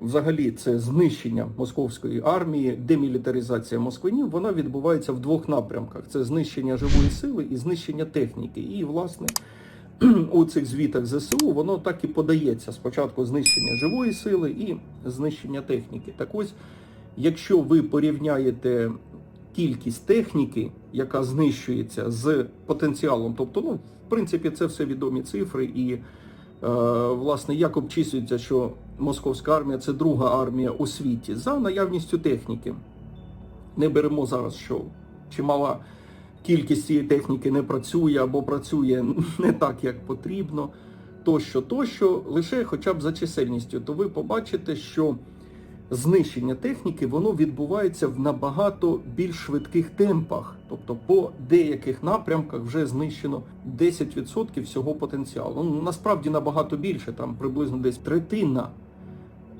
взагалі це знищення московської армії, демілітаризація москвинів, вона відбувається в двох напрямках: це знищення живої сили і знищення техніки. І, власне, у цих звітах ЗСУ воно так і подається. Спочатку знищення живої сили і знищення техніки. Так ось, якщо ви порівняєте кількість техніки, яка знищується з потенціалом, тобто, ну, в принципі, це все відомі цифри, і власне як обчислюється, що московська армія це друга армія у світі за наявністю техніки. Не беремо зараз, що чимала кількість цієї техніки не працює або працює не так, як потрібно, тощо, тощо, лише хоча б за чисельністю, то ви побачите, що знищення техніки воно відбувається в набагато більш швидких темпах. Тобто по деяких напрямках вже знищено 10% всього потенціалу. Ну, насправді набагато більше, там приблизно десь третина.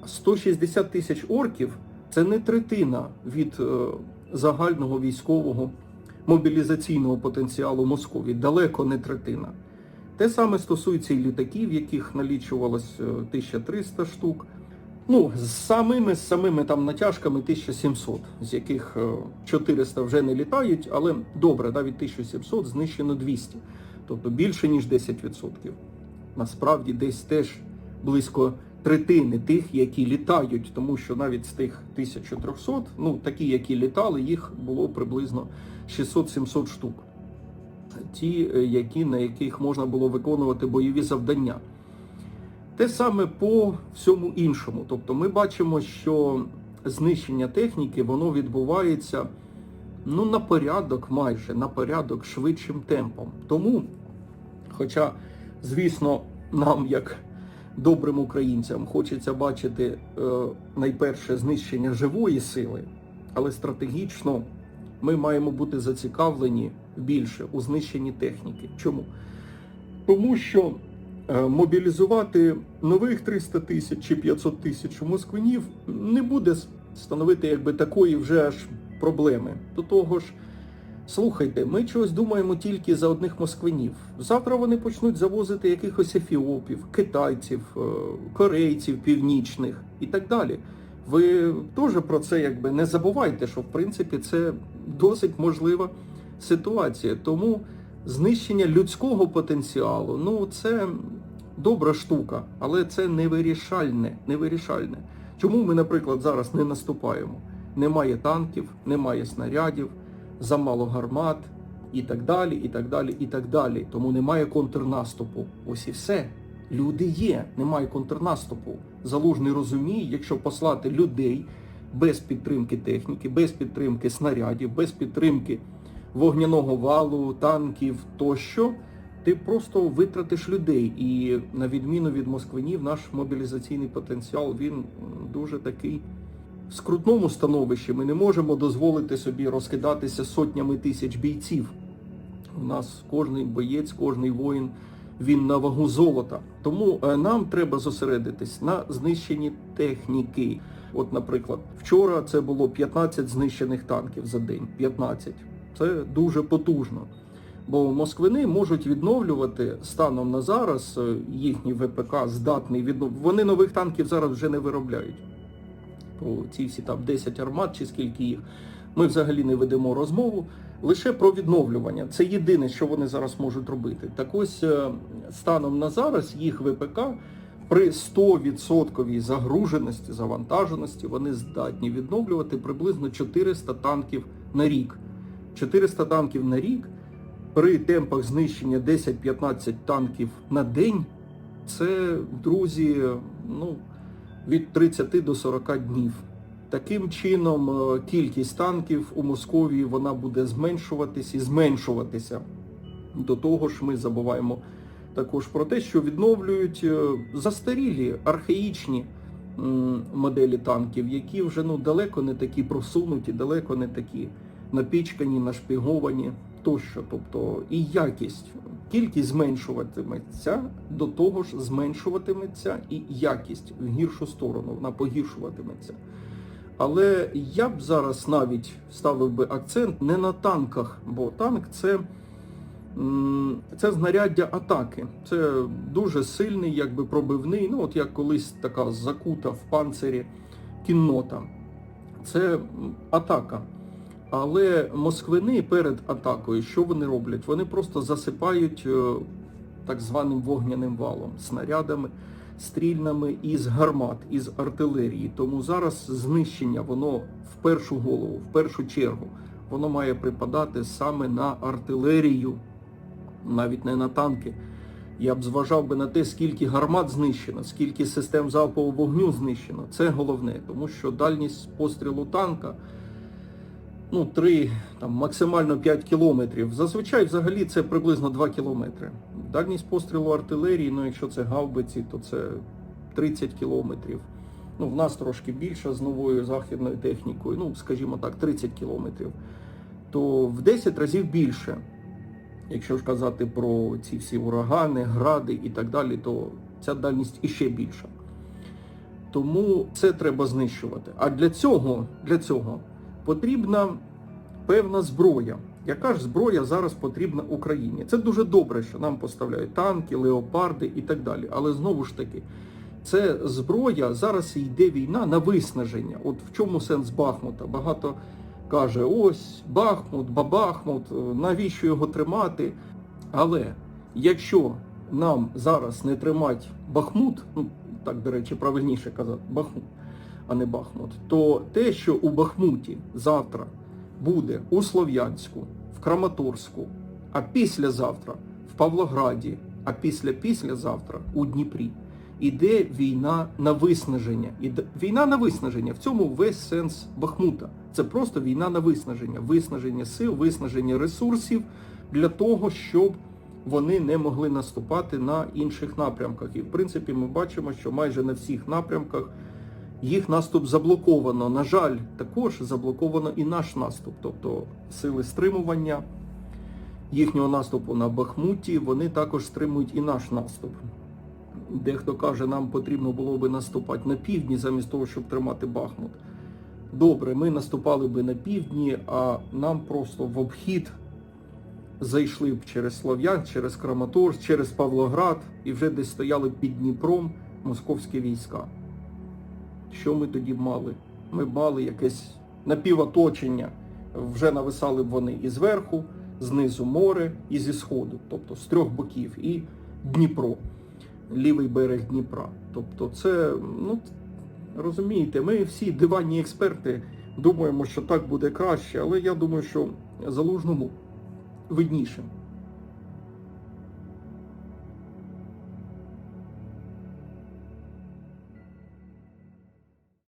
160 тисяч орків це не третина від е, загального військового мобілізаційного потенціалу Московії, далеко не третина. Те саме стосується і літаків, яких налічувалось е, 1300 штук. Ну, з самими з самими там натяжками 1700, з яких е, 400 вже не літають, але добре, навіть 1700 знищено 200, тобто більше ніж 10%. Насправді десь теж близько третини тих, які літають, тому що навіть з тих 1300, ну такі, які літали, їх було приблизно 600-700 штук. Ті, е, які, на яких можна було виконувати бойові завдання. Те саме по всьому іншому. Тобто ми бачимо, що знищення техніки воно відбувається ну, на порядок майже, на порядок швидшим темпом. Тому, хоча, звісно, нам, як добрим українцям, хочеться бачити е, найперше знищення живої сили, але стратегічно ми маємо бути зацікавлені більше у знищенні техніки. Чому? Тому що мобілізувати нових 300 тисяч чи 500 тисяч москвинів не буде становити якби такої вже аж проблеми. До того ж, слухайте, ми чогось думаємо тільки за одних москвинів. Завтра вони почнуть завозити якихось ефіопів, китайців, е, корейців північних і так далі. Ви теж про це якби не забувайте, що в принципі це досить можлива ситуація. Тому знищення людського потенціалу, ну це добра штука, але це невирішальне. невирішальне. Чому ми, наприклад, зараз не наступаємо? Немає танків, немає снарядів, замало гармат і так далі, і так далі, і так далі. Тому немає контрнаступу. Ось і все. Люди є, немає контрнаступу. Залужний розуміє, якщо послати людей без підтримки техніки, без підтримки снарядів, без підтримки вогняного валу, танків тощо, ти просто витратиш людей. І на відміну від москвинів, наш мобілізаційний потенціал він дуже такий в скрутному становищі. Ми не можемо дозволити собі розкидатися сотнями тисяч бійців. У нас кожний боєць, кожний воїн, він на вагу золота. Тому е, нам треба зосередитись на знищенні техніки. От, наприклад, вчора це було 15 знищених танків за день. 15. Це дуже потужно. Бо москвини можуть відновлювати станом на зараз е, їхній ВПК здатний віднов... Вони нових танків зараз вже не виробляють. То ці всі там 10 армат чи скільки їх. Ми взагалі не ведемо розмову лише про відновлювання. Це єдине, що вони зараз можуть робити. Так ось е, станом на зараз їх ВПК при 100% загруженості, завантаженості вони здатні відновлювати приблизно 400 танків на рік. 400 танків на рік при темпах знищення 10-15 танків на день. Це, друзі, ну, від 30 до 40 днів. Таким чином, е, кількість танків у Московії вона буде зменшуватись і зменшуватися. До того ж, ми забуваємо також про те, що відновлюють е, застарілі архаїчні моделі танків, які вже ну далеко не такі просунуті, далеко не такі напічкані, нашпіговані тощо. Тобто і якість. Кількість зменшуватиметься, до того ж зменшуватиметься і якість в гіршу сторону, вона погіршуватиметься. Але я б зараз навіть ставив би акцент не на танках, бо танк це Це знаряддя атаки. Це дуже сильний, якби пробивний. Ну, от як колись така закута в панцирі кіннота. Це атака. Але москвини перед атакою, що вони роблять? Вони просто засипають е, так званим вогняним валом, снарядами, стрільними із гармат, із артилерії. Тому зараз знищення, воно в першу голову, в першу чергу, воно має припадати саме на артилерію, навіть не на танки. Я б зважав би на те, скільки гармат знищено, скільки систем залпового вогню знищено. Це головне, тому що дальність пострілу танка ну, 3, там, максимально 5 кілометрів. Зазвичай взагалі це приблизно 2 кілометри. Дальність пострілу артилерії, ну якщо це гаубиці, то це 30 кілометрів. Ну, в нас трошки більше з новою західною технікою, ну, скажімо так, 30 кілометрів. То в 10 разів більше. Якщо ж казати про ці всі урагани, гради і так далі, то ця дальність іще більша. Тому це треба знищувати. А для цього, для цього потрібна певна зброя. Яка ж зброя зараз потрібна Україні? Це дуже добре, що нам поставляють танки, леопарди і так далі. Але знову ж таки, це зброя, зараз йде війна на виснаження. От в чому сенс Бахмута? Багато каже, ось Бахмут, Бабахмут, навіщо його тримати? Але якщо нам зараз не тримати Бахмут, ну так, до речі, правильніше казати, Бахмут, а не Бахмут, то те, що у Бахмуті завтра буде у Слов'янську, в Краматорську, а післязавтра в Павлограді, а після післязавтра у Дніпрі. Іде війна на виснаження. Іде... Війна на виснаження. В цьому весь сенс Бахмута. Це просто війна на виснаження, виснаження сил, виснаження ресурсів для того, щоб вони не могли наступати на інших напрямках. І в принципі ми бачимо, що майже на всіх напрямках їх наступ заблоковано. На жаль, також заблоковано і наш наступ, тобто сили стримування їхнього наступу на Бахмуті, вони також стримують і наш наступ. Дехто каже, нам потрібно було би наступати на півдні, замість того, щоб тримати Бахмут. Добре, ми наступали би на півдні, а нам просто в обхід зайшли б через Слов'ян, через Краматорськ, через Павлоград і вже десь стояли під Дніпром московські війська. Що ми тоді мали? Ми мали якесь напівоточення. Вже нависали б вони і зверху, знизу море, і зі сходу, тобто з трьох боків, і Дніпро, лівий берег Дніпра. Тобто це, ну, розумієте, ми всі диванні експерти думаємо, що так буде краще, але я думаю, що залужному видніше.